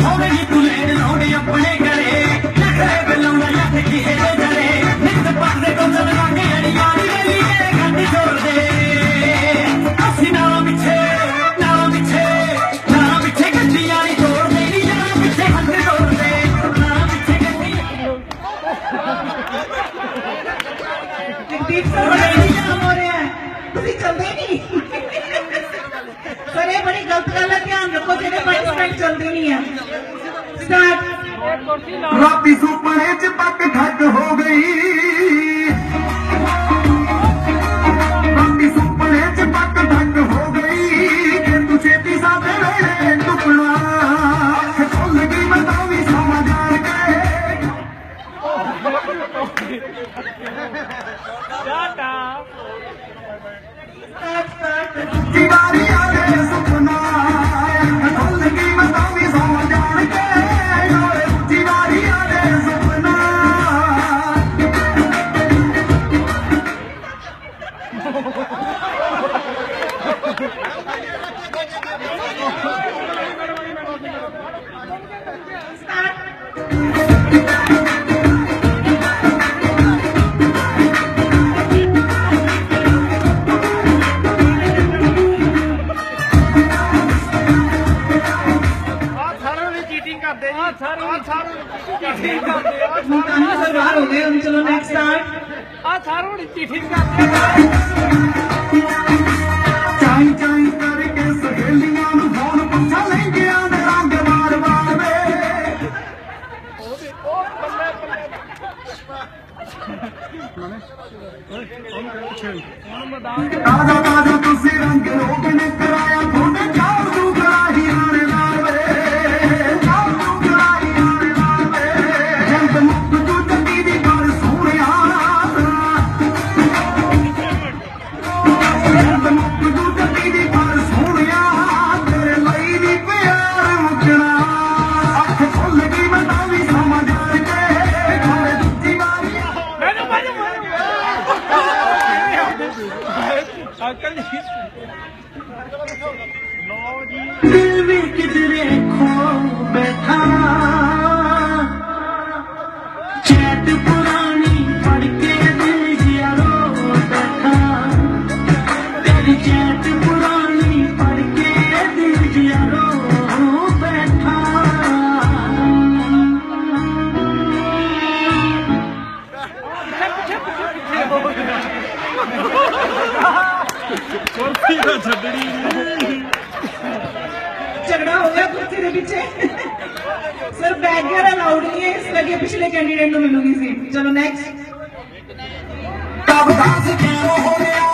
ਹੋਵੇ ਨੀ ਤੂੰ ਲੈਣ ਲਾਉਣੇ ਆਪਣੇ ਘਰੇ। ਨਖਰੇ ਬਲਾਉਣਾ ਲੱਖ ਕੀ ਹੈ ਜਰੇ। ਨਿੱਤ ਪਰਦੇ ਤੋਂ ਚਲਵਾ ਕੇ ਅੜੀਆਂ ਦੀ ਗਲੀ ਕੇ ਗੱਡ ਛੋੜਦੇ ਅਸੀਂ ਨਾ ਪਿੱਛੇ ਨਾ ਪਿੱਛੇ ਨਾ ਪਿੱਛੇ ਗੱਡੀਆਂ ਨਹੀਂ ਤੋੜਦੇ, ਨੀ ਨਾ ਪਿੱਛੇ ਹੱਥ ਤੋੜਦੇ। ਨਾ ਪਿੱਛੇ ਗੱਡੀਆਂ। ਜਗਦੀਪ ਸਰ ਬੜਾ ਹੀ ਕੰਮ ਹੋ ਰਿਹਾ ਹੈ ਤੁਸੀਂ ਚੱਲਦੇ ਨਹੀਂ ਸਰ ਇਹ ਬੜੀ ਗਲਤ ਗੱਲ ਹੈ ਧਿਆਨ ਰੱਖੋ ਜਿਹੜੇ ਪਾਰਟਿਸਪੈਂਟ ਚੱਲਦੇ ਨਹੀਂ ਆ। ਸਟਾਰਟ। ਰਾਤੀ ਸੁਪਨੇ ਚ ਪੱਕ ਠੱਗ ਹੋ ਗਈ। ਰਾਤੀ ਸੁਪਨੇ ਚ ਪੱਕ ਠੱਗ ਹੋ ਗਈ। ਕਿ ਤੂੰ ਛੇਤੀ ਸਾਡੇ ਵੇਲੇ ਟੁਕਣਾ ਅੱਖ ਖੁੱਲ ਗਈ ਮੈਂ ਤਾਂ ਵੀ ਸਮਾਂ ਜਾਣ ਕੇ। Start start. ਕਰਦੇ ਜੀ ਆ ਸਾਰੇ ਆ ਸਾਰੇ ਚੀਟਿੰਗ ਕਰਦੇ ਆ ਸਰ ਬਾਹਰ ਹੋ ਗਏ ਹੁਣ ਚਲੋ ਨੈਕਸਟ ਸਟਾਰਟ ਆ ਸਾਰੇ ਨੇ ਚੀਟਿੰਗ ਕਰਦੇ ਚਾਈ ਚਾਈ ਕਰਕੇ ਸਹੇਲੀਆਂ ਨੂੰ ਫੋਨ ਪੁੱਛਾ ਲੈਂਗਿਆਂ ਦੇ ਰੰਗ ਮਾਰ ਮਾਰਵੇ ਤਾਜ਼ਾ ਤਾਜ਼ਾ ਤੁਸੀਂ ਰੰਗ ਰੋਗ ਨੇ ਅੰਕਲ ਜੀ ਲੋ ਜੀ। ਦਿਲ ਵੀ ਕਿਧਰੇ ਖੋ ਬੈਠਾ। ਕੁਰਸੀ ਨਾ ਛੱਡਣੀ ਝਗੜਾ ਹੋ ਗਿਆ ਕੁਰਸੀ ਦੇ ਪਿੱਛੇ। ਸਰ ਬੈਕ ਗੇਅਰ ਅਲਾਉਡ ਨਹੀਂ ਹੈ ਇਸ ਲਈ ਪਿਛਲੇ ਕੈਂਡੀਡੇਟ ਨੂੰ ਮਿਲੂਗੀ ਸੀਟ ਚਲੋ ਨੈਕਸਟ ਕਬ ਦੱਸ ਕਿਉਂ ਹੋਇਆ ਘੇਰ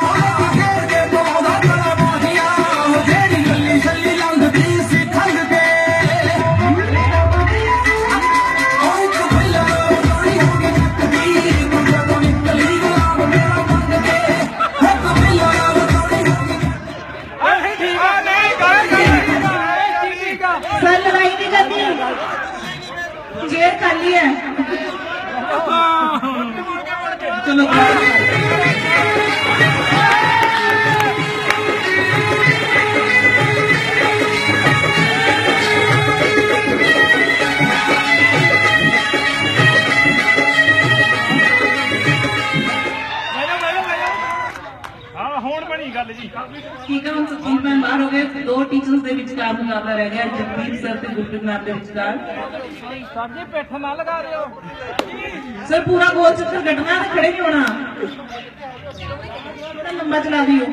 ਹੈ। ਚਲੋ। ਠੀਕ ਹੈ ਹੁਣ ਸੁਖੀਨ ਮੈਮ ਬਾਹਰ ਹੋ ਗਏ ਦੋ ਟੀਚਰਸ ਦੇ ਵਿਚਕਾਰ ਮੁਕਾਬਲਾ ਰਹਿ ਗਿਆ ਜਗਦੀਪ ਸਰ ਤੇ ਗੁਰਪ੍ਰੀਤ ਮੈਮ ਦੇ ਵਿਚਕਾਰ। ਸਾਡੇ ਪਿੱਠ ਨਾ ਲਗਾ ਦਿਓ। ਸਰ ਪੂਰਾ ਗੋਲ ਚੱਕਰ ਕੱਢਣਾ ਤੇ ਖੜੇ ਨਹੀਂ ਹੋਣਾ ਥੋੜਾ ਲੰਬਾ ਚਲਾ ਦਿਓ।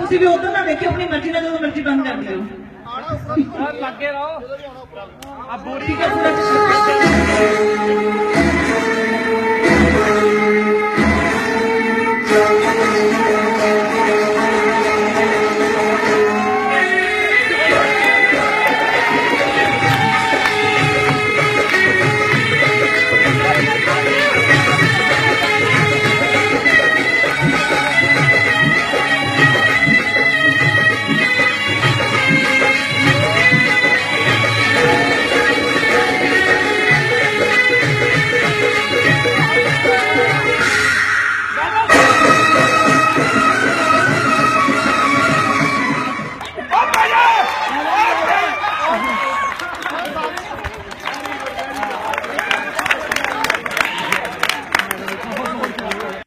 ਤੁਸੀਂ ਵੀ ਉਧਰ ਨਾ ਦੇਖਿਓ ਆਪਣੀ ਮਰਜ਼ੀ ਨਾਲ ਜਦੋਂ ਮਰਜ਼ੀ ਬੰਦ ਕਰ ਦਿਓ। ਲੱਗੇ ਰਹੋ। ਆ ਬੋਰੀ ਹੈ ਪੂਰਾ ਚੱਕਰ